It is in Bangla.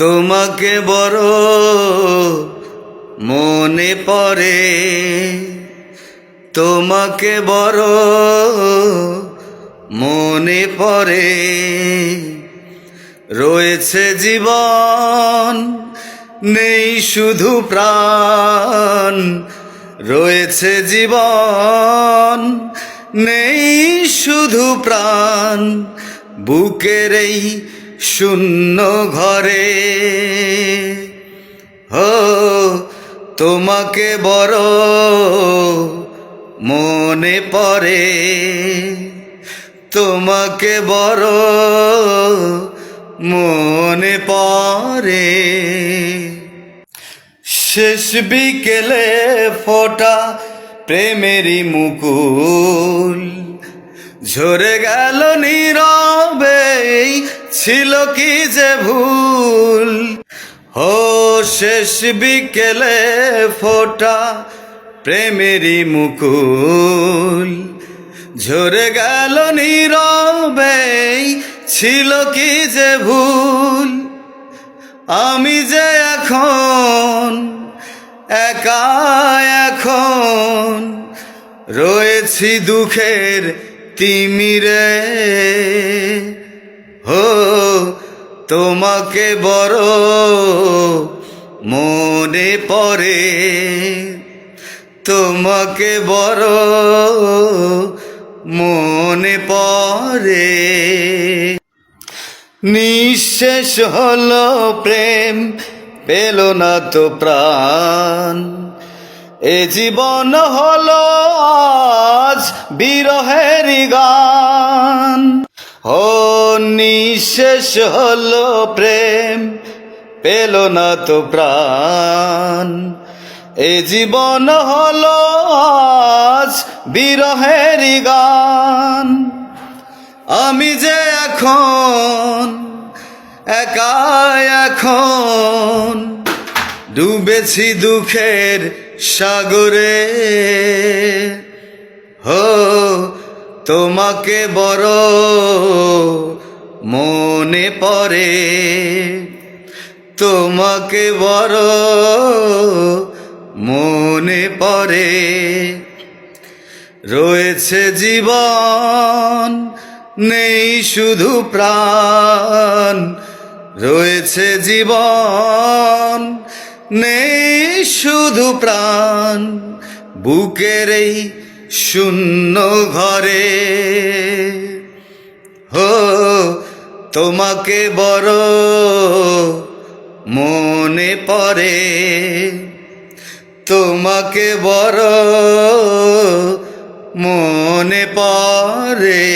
তোমাকে বড় মনে পড়ে, তোমাকে বড় মনে পড়ে। রয়েছে জীবন, নেই শুধু প্রাণ। রয়েছে জীবন, নেই শুধু প্রাণ। বুকের এই শূন্য ঘরে। হো তোমাকে বড় মনে পড়ে। তোমাকে বড় মনে পড়ে। শেষ বিকেলে ফোটা প্রেমেরই মুকুল। ঝরে গেল নীরবে ছিল কি যে ভুল? ও শেষ বিকেলে ফোটা প্রেমেরই মুকুল। ঝরে গেল নীরবে ছিল কি যে ভুল? আমি যে এখন একা এখন রয়েছি দুঃখের তিমিরে, হো, তোমাকে বড় মনে পড়ে। তোমাকে বড় মনে পড়ে। নিঃশেষ হলো প্রেম, পেল না তো প্রাণ। এ জীবন হলো আজ বিরহের গান। ও নিঃশেষ হলো প্রেম, পেল না তো প্রাণ। এ জীবন হলো আজ বিরহের গান। আমি যে এখন একা এখন ডুবেছি দুঃখের সাগরে। হো, তোমাকে বড় মনে পড়ে। তোমাকে বড় মনে পড়ে। রয়েছে জীবন, নেই শুধু প্রাণ। রয়েছে জীবন নেই শুধু প্রাণ, বুকের এই শূন্য ঘরে। হো, তোমাকে বড় মনে পড়ে, তোমাকে বড় মনে পড়ে।